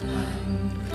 Dein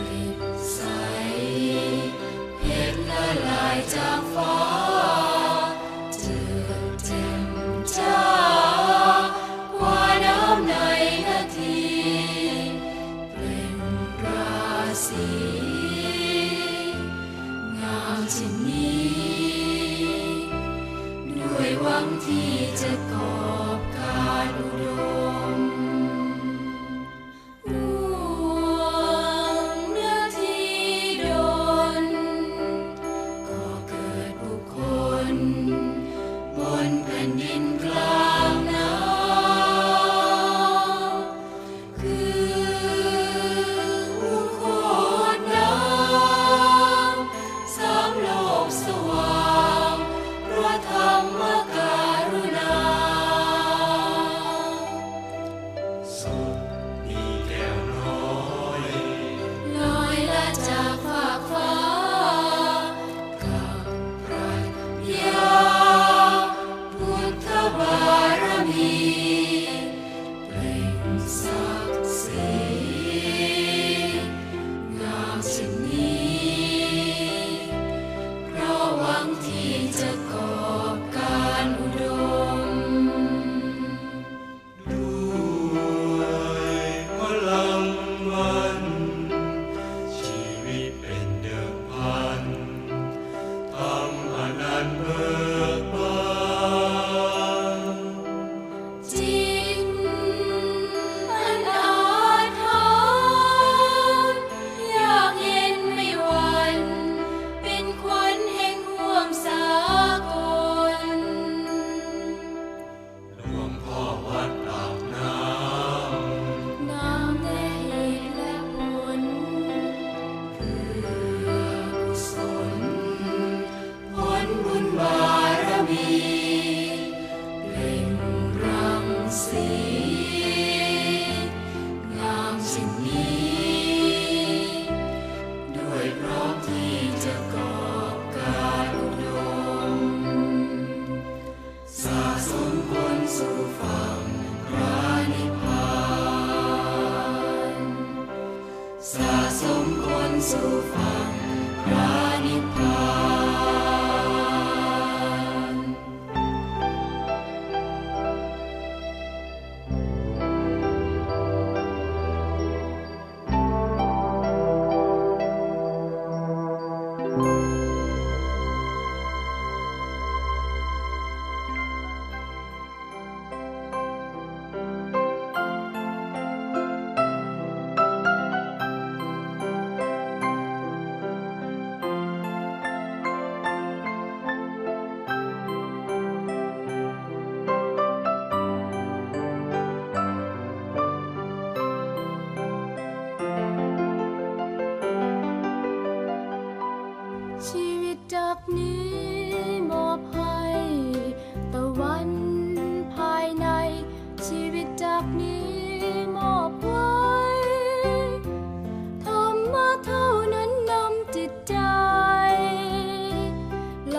so far.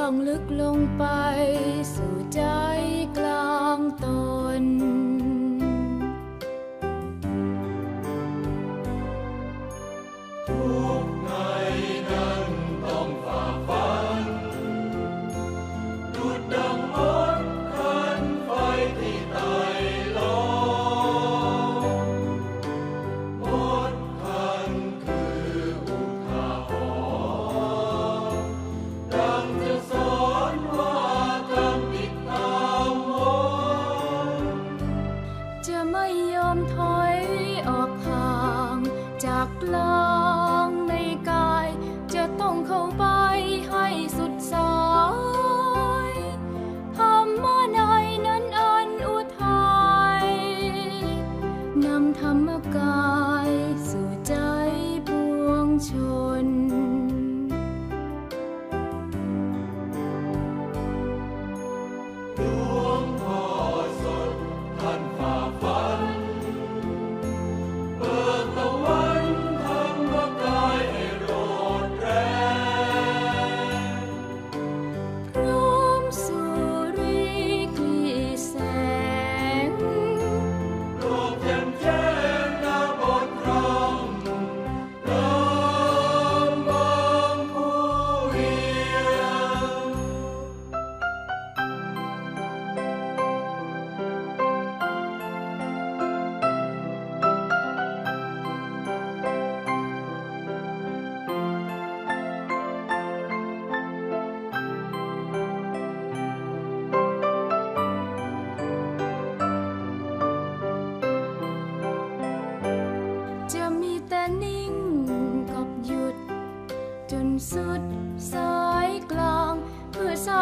างลึกลงไปสู่ใจกลาง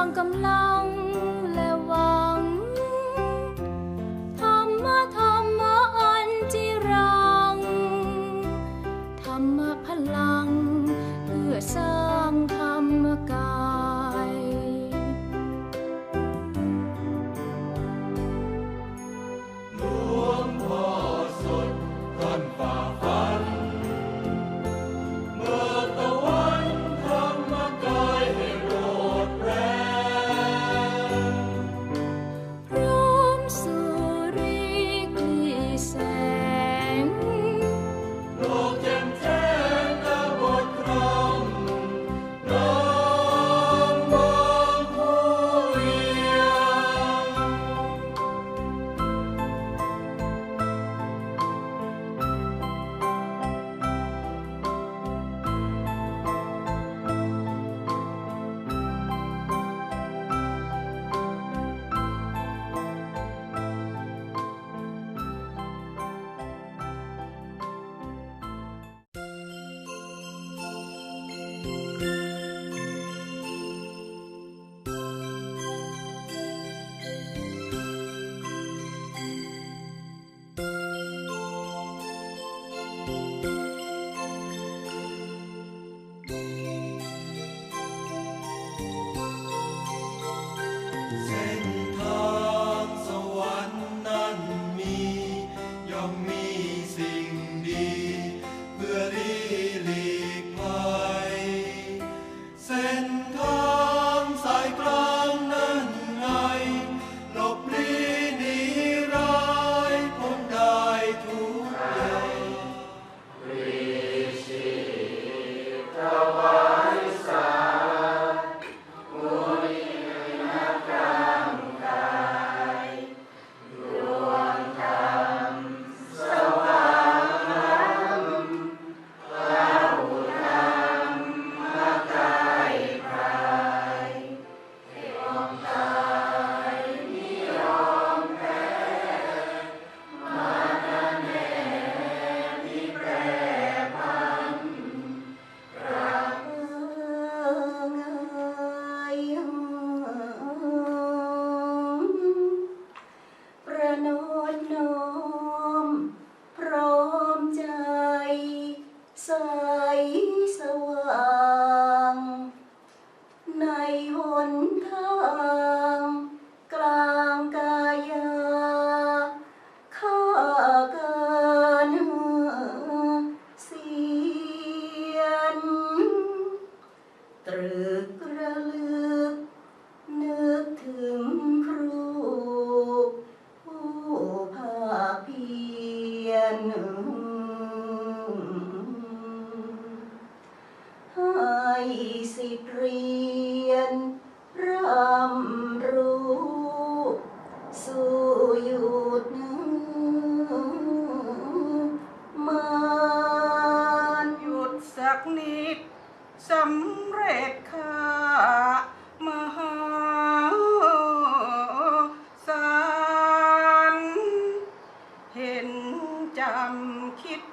hoàng cầm lao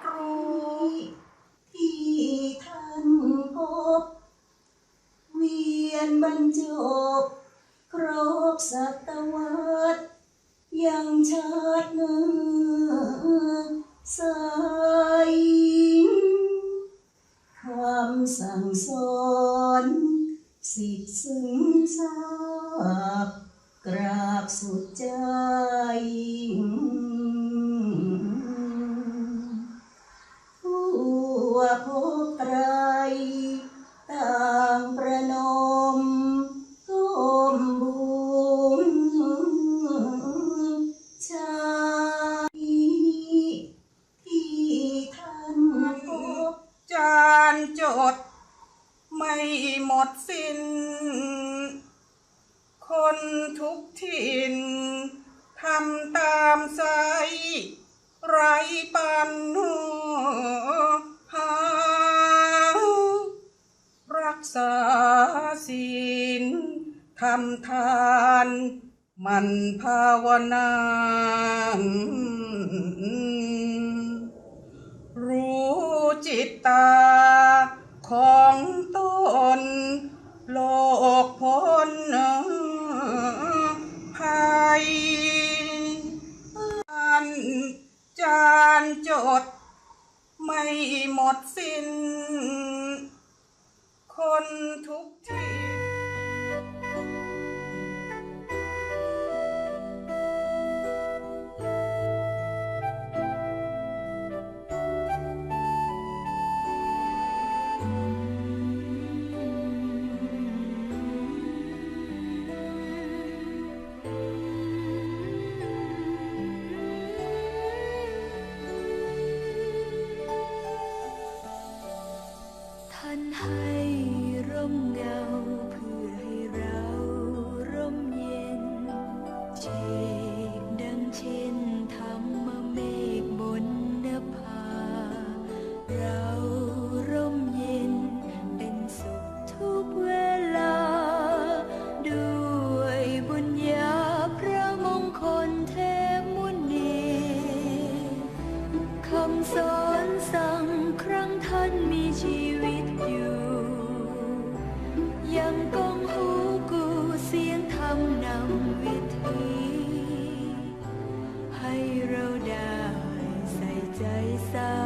ครู ใสไรปันหารักษาศีลทำทานมันภาวนารู้จิตตาของตน โลกพ้นภัย ดสิ้น คนทุกข์ใจ สอนสั่งครั้งท่านมีชีวิตอยู่ ยังกองหูกูเสียงธรรมนำวิธีให้เราได้ใส่ใจสา